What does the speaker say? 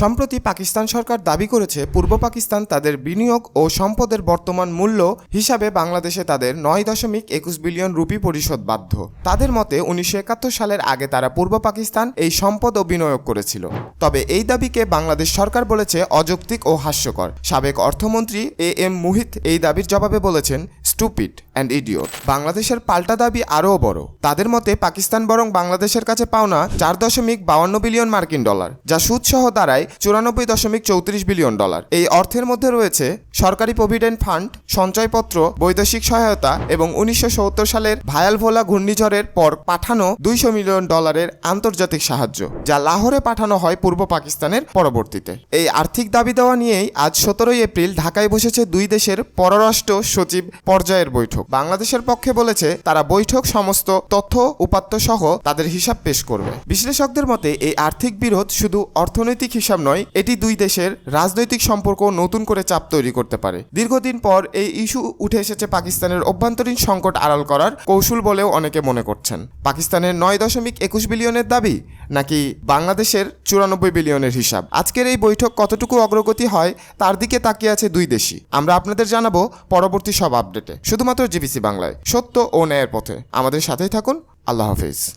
সম্প্রতি পাকিস্তান সরকার দাবি করেছে, পূর্ব পাকিস্তান তাদের বিনিয়োগ ও সম্পদের বর্তমান মূল্য হিসাবে বাংলাদেশে তাদের নয় দশমিক একুশ বিলিয়ন রুপি পরিশোধ বাধ্য। তাদের মতে, উনিশশো একাত্তর সালের আগে তারা পূর্ব পাকিস্তান এই সম্পদ ও বিনিয়োগ করেছিল। তবে এই দাবিকে বাংলাদেশ সরকার বলেছে অযৌক্তিক ও হাস্যকর। সাবেক অর্থমন্ত্রী এ এম মুহিত এই দাবির জবাবে বলেছেন স্টুপিড অ্যান্ড ইডিওট। বাংলাদেশের পাল্টা দাবি আরও বড়। তাদের মতে, পাকিস্তান বরং বাংলাদেশের কাছে পাওনা চার দশমিক বাউন্ন বিলিয়ন মার্কিন ডলার, যা সুদসহ দাঁড়ায় চুরানব্বই দশমিক চৌত্রিশ বিলিয়ন ডলার। এই অর্থের মধ্যে রয়েছে সরকারি প্রভিডেন্ট ফান্ড, সঞ্চয়পত্র, বৈদেশিক সহায়তা এবং উনিশশো সত্তর সালের ভায়ালভোলা ঘূর্ণিঝড়ের পর পাঠানো দুইশো মিলিয়ন ডলারের আন্তর্জাতিক সাহায্য, যা লাহোরে পাঠানো হয় পূর্ব পাকিস্তানের পরবর্তীতে। এই আর্থিক দাবি দেওয়া নিয়েই আজ সতেরোই এপ্রিল ঢাকায় বসেছে দুই দেশের পররাষ্ট্র সচিব পর্যায়ের বৈঠক। বাংলাদেশের পক্ষে বলেছে, তারা বৈঠক সমস্ত তথ্য, উপাত্ত সহ তাদের হিসাব পেশ করবে। বিশ্লেষকদের মতে, এই আর্থিক বিরোধ শুধু অর্থনৈতিক হিসাব নয়, এটি দুই দেশের রাজনৈতিক সম্পর্ক নতুন করে চাপ তৈরি করতে পারে। দীর্ঘদিন পর এই ইস্যু উঠে এসেছে পাকিস্তানের অভ্যন্তরীণ সংকট আড়াল করার কৌশল বলেও অনেকে মনে করছেন। পাকিস্তানের নয় দশমিক একুশ বিলিয়নের দাবি নাকি বাংলাদেশের চুরানব্বই বিলিয়নের হিসাব? আজকের এই বৈঠক কতটুকু অগ্রগতি হয়, তার দিকে তাকিয়ে আছে দুই দেশই। আমরা আপনাদের জানাব পরবর্তী সব আপডেটে। শুধুমাত্র জিবিসি বাংলায়। সত্য ও ন্যায়ের পথে। আমাদের সাথেই থাকুন। আল্লাহ হাফিজ।